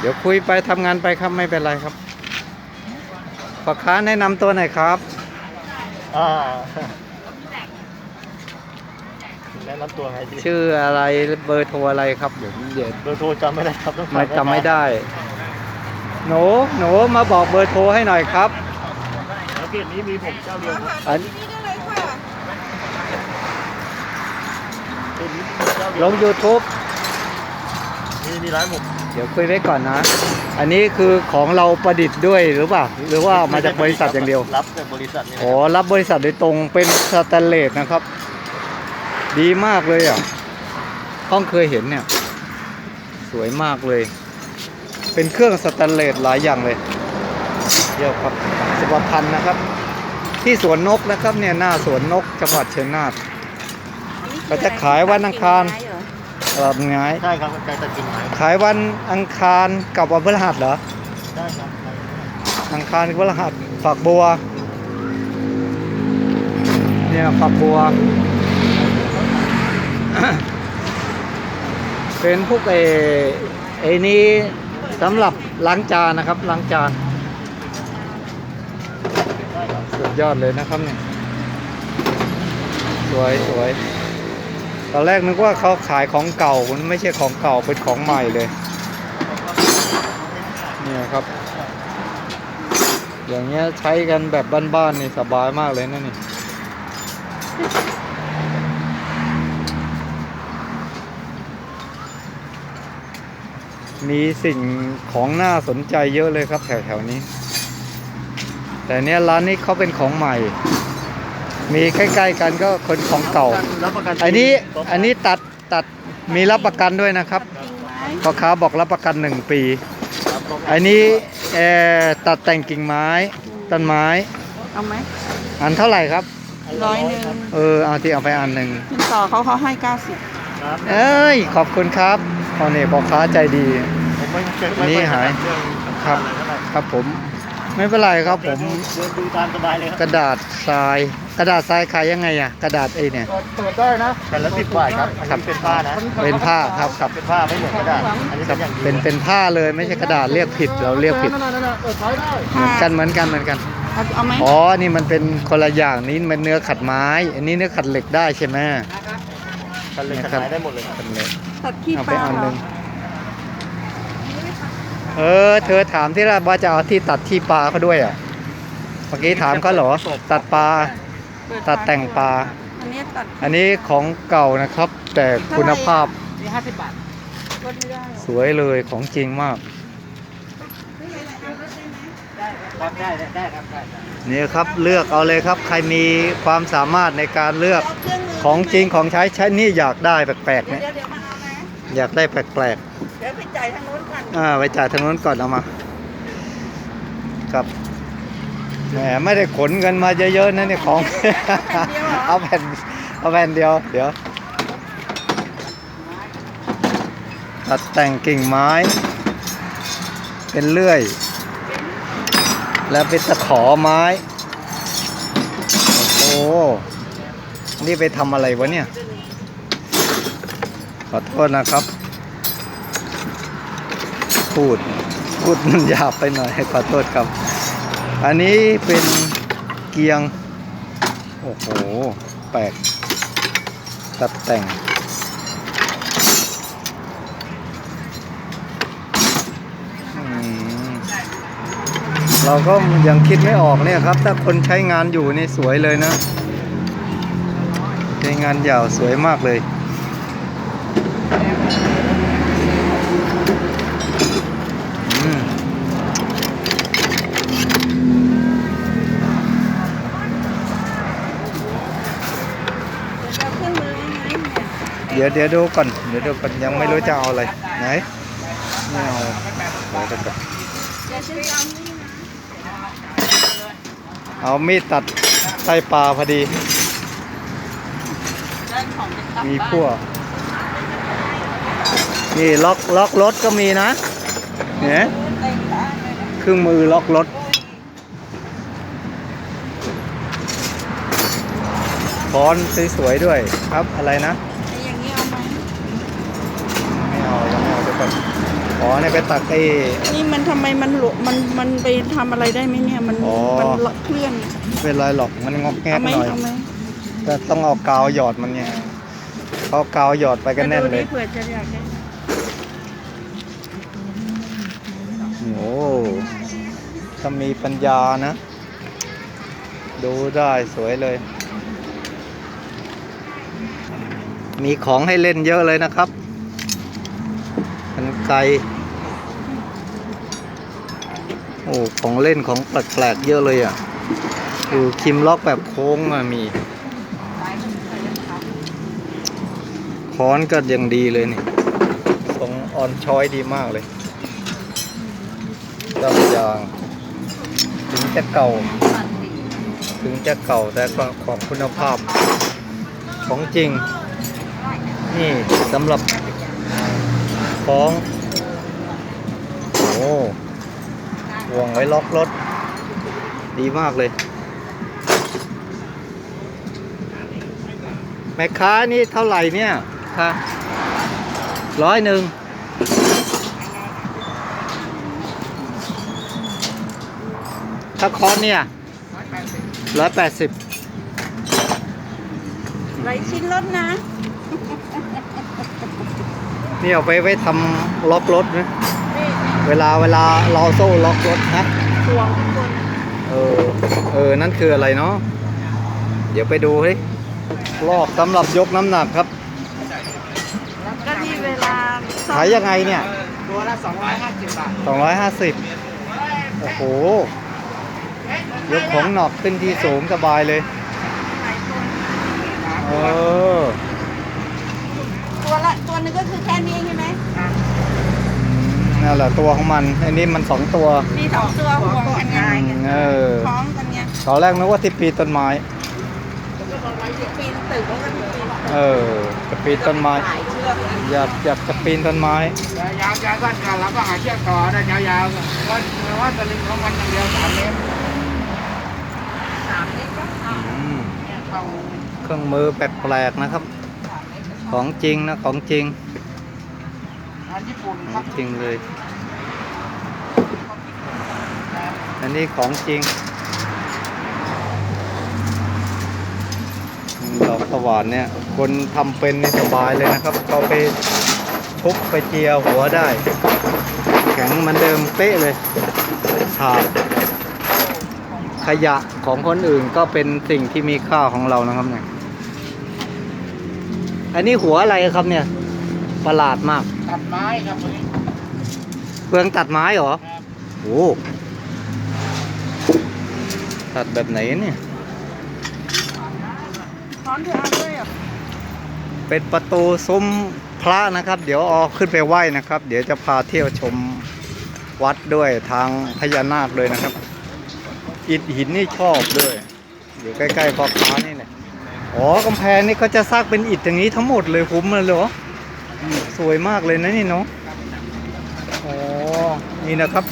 เดี๋ยวคุยไปทำงานไปครับไม่เป็นไรครับพ่อค้าแนะนำตัวหน่อยครับอ่าแนะนำตัวไงดีชื่ออะไรเบอร์โทรอะไรครับเดี๋ยวเดี๋ยวเบอร์โทรจำไม่ได้ครับต้องฝากไม่แค้จำไม่ได้ หนูหนูมาบอกเบอร์โทรให้หน่อยครับแล้วเกตนี้มีผมเจ้าเดียวครับอันนี่ได้เลยค่ะเกตนี้มีผมเจ้าเดีลยวง YouTube มีมีร้านผม เดี๋ยวคุยไว้ก่อนนะ อันนี้คือของเราประดิษฐ์ด้วยหรือเปล่า หรือว่ามาจากบริษัทอย่างเดียว รับจากบริษัทนี่แหละอ๋อ รับบริษัทโดยตรงเป็นสแตนเลสนะครับ ดีมากเลยอะต้องเคยเห็นเนี่ย สวยมากเลย เป็นเครื่องสแตนเลสหลายอย่างเลยเยี่ยมครับสุภพันธ์นะครับ ที่สวนนกนะครับเนี่ยหน้าสวนนกจังหวัดเชียงนาทก็จะขายวันอังคาร ตลาดไงใช่ครับไก่ตัดกิ่งไม้ขายวันอังคารกับวันพฤหัสเหรอใช่ครับอังคารกับพฤหัสฝักบัว เนี่ยฝักบัว เป็นพวกเอไอ้นี้สำหรับล้างจานนะครับล้างจานสุดยอดเลยนะครับเนี่ยสวยสวย ตอนแรกนึกว่าเขาขายของเก่ามันไม่ใช่ของเก่าเป็นของใหม่เลย เนี่ยครับ อย่างเงี้ยใช้กันแบบบ้านๆนี่สบายมากเลยนะนี่มีสิ่งของน่าสนใจเยอะเลยครับแถวๆนี้ แต่เนี้ยร้านนี้เขาเป็นของใหม่ มีใกล้ๆกันก็คนของเก่ารับประกันอันนี้อันนี้ตัดตัดมีรับประกันด้วยนะครับจริงไหมพ่อค้าบอกรับประกันหนึ่งปีครับอันนี้เอ่อตัดแต่งกิ่งไม้ต้นไม้ เอาไหมอันเท่าไหร่ครับร้อยหนึ่งเออเอาที่เอาไปอันหนึ่งคุณต่อเขาเขาให้เก้าสิบครับเอ้ยขอบคุณครับพอเนี่ยพ่อค้าใจดีผมไม่เก็บนี่หายเรื่องครับอะไรเท่าไหร่ครับผม ไม่เป็นไรครับผมเดินดูเดินดูตามสบายเลยคกรับระดาษทราย กระดาษทรายขายยังไงอะกระดาษไอ้เนี่ยเปิดได้นะแผ่นละสิบบาทครับอันครับนี้เป็นผ้านะเป็นผ้าครับครับเป็นผ้าไม่เหมือนกระดาษอันนี้ครัเป็บนอย่างดีเป็นเป็นผ้าเลยไม่ใช่กระดาษเรียกผิดเราเรียกผิด นั่นๆๆเออใช้ได้เหมือนกันเหมือนกันเหมือนกัน เอาเอาไหมอ๋อ นี่มันเป็นคนละอย่างนี้มันเนื้อขัดไม้ อันนี้เนื้อขัดเหล็กได้ใช่ไหมกันเลยกันไม้ได้หมดเลยครับขัดเหล็กตัดขี้เอาปไปลาอันเหหรอนึ่ง เออ เธอถามที่ละว่าจะเอาที่ตัดที่ปลาเขาด้วยอะ เมื่อกี้ถามเขาเหรอ ตัดปลาเปิดตัดแต่งปลา อันนี้ตัดอันนี้ของเก่านะครับ แต่คุณภาพ นี่ห้าสิบบาทลดไม่ได้หรอสวยเลยของจริงมาก ครับได้ได้ได้ครับได้นี่ครับเลือกเอาเลยครับ ใครมีความสามารถในการเลือกเอาเครื่องมือของจริงของใช้ใช้นี่อยากได้แปลกๆเดี๋เนี่ยวยเดี๋ยวมาเอานะอยากได้แปลกเดี๋ยวไปจ่ายทางโน้นก่ อนๆอ่าไปจ่ายทางนู้นก่อนเอามา ครับแหมไม่ได้ขนเงินมาเยอะๆนะเนี่ยของ เอาแผ่นเอาแผ่นเดียว เดี๋ยว ตัดแต่งกิ่งไม้ เป็นเลื่อย แล้วเป็นตะขอไม้ โอ้โหนี่ไปทำอะไรวะเนี่ย ขอโทษนะครับ พูด พูดมันหยาบไปหน่อยขอโทษครับ อันนี้เป็นเกียง โอ้โห แปลก ตัดแต่ง เราก็ยังคิดไม่ออกเนี่ยครับ ถ้าคนใช้งานอยู่นี่สวยเลยนะใช้งานยาวสวยมากเลย อืม เอาเครื่องมือไว้ไหมเนี่ย เดี๋ยวเดี๋ยวดูก่อน เดี๋ยวดูก่อนยังไม่รู้จะเอาอะไร ไหนไม่เอาเดี๋ยวกันจะเอานี่นะเอามีดตัดไส้ปลาพอดี มีพวกนี่ล็อกล็อกรถก็มีนะเนี่ยเต็มบ้านเลยนะเครื่องมือล็อกรถฟอนสวยๆด้วยครับอะไรนะ ก่อนอ๋อเนี่ยไปตักไอ้ นี่มันทำไมมันหลมันมันไปทำอะไรได้ไหมเนี่ยมันอ๋อ มันเคลื่อนเป็นไรหรอกมันงอกแงกเอาไหมหน่อยเอาไหมแต่ต้องเอากาวหยอดมันเนี่ยเขากาวหยอดไปกันแน่นเลยมาดูดิเผื่อจะอยากได้โอ้ถ้ามีปัญญานะ ดูได้สวยเลย มีของให้เล่นเยอะเลยนะครับกัน ไกลโอ้ของเล่นของแปลกๆเยอะเลยอะดูคิมล็อกแบบโค้งอะมีค้อนก็ยังดีเลยนี่ทรงออนช้อยดีมากเลยเจ้าอย่าง ถึงจะเก่า ถึงจะเก่าแต่ก็ของคุณภาพ ของจริง นี่สำหรับของ ห่วงไว้ล็อกรถ ดีมากเลย แม่ค้านี่เท่าไหร่เนี่ยค่ะร้อยหนึ่งถ้าคอนเนี่ยร้อยแปดสิบไรชิ้นลดนะ นี่เอาไปไว้ทำล็อกรถนะ เวลาเวลาเราโซ่ล็อกรถนะห่วงทุกคนเออ เออ นั่นคืออะไรเนาะ เดี๋ยวไปดูเฮ้ยลอกสำหรับยกน้ำหนักครับก็ที่เวลาซ่อมขายยังไงเนี่ย ตัวละ250บาทสองร้อยห้าสิบโอ้โห ยกของหนักขึ้นที่สูงสบายเลย หลายคน เออ ตัวละตัวหนึงก็คือแค่นี้ใช่ไหม นั่นแหละตัวของมันอันนี้มันสองตัวมีสองตัวห่วงกันไงอืมเออคล้องกันไงตอนแรกนึกว่าที่ปีนต้นไม้ปีนตึกแล้วก็ปีนตึกเออจะปีนต้นไม้หลายเชือกนะอยากอยากจะปีนต้นไม้ยาวๆสั้นกันแล้วก็หาเชือกต่อได้ยาวๆว่าว่าสลิงของมันอย่างเดียว3เมตรสามเมตรก็อะอืมเข้าเครื่องมือแปลกๆนะครับ ของจริงนะของจริง อันญี่ปุ่นขคอรับงจริงเลย อันนี้ของจริง ดอกสว่านเนี่ย คนทำเป็นนี่สบายเลยนะครับ เขาไปทุบไปเจียหัวได้ แข็งเหมือนเดิมเป๊ะเลยขาดขยะของคนอื่นก็เป็นสิ่งที่มีค่าของเรานะครับเนี่ย อันนี้หัวอะไรครับเนี่ย ประหลาดมาก ตัดไม้ครับตัวนี้เปลืองตัดไม้เหรอโอ้ตัดแบบไหนเนี่ยคล้องเธอเอาด้วยเหรอเป็นประตูซุ้มพระนะครับ เดี๋ยวเออขึ้นไปไหว้นะครับ เดี๋ยวจะพาเที่ยวชมวัดด้วยทางพญานาคเลยนะครับ อิฐหินนี่ชอบด้วย อยู่ใกล้ๆพ่อค้านี่แหละอ๋อกำแพงนี่เขาจะสร้างเป็นอิฐอย่างนี้ทั้งหมดเลยคุ้มเลยเหรออืม สวยมากเลยนะนี่เนาะอ๋อนี่นะครับ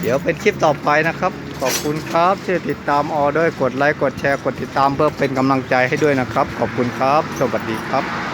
เดี๋ยวเป็นคลิปต่อไปนะครับ ขอบคุณครับช่วยติดตามออด้วยกดไลค์กดแชร์กดติดตามเพื่อเป็นกำลังใจให้ด้วยนะครับ ขอบคุณครับ สวัสดีครับ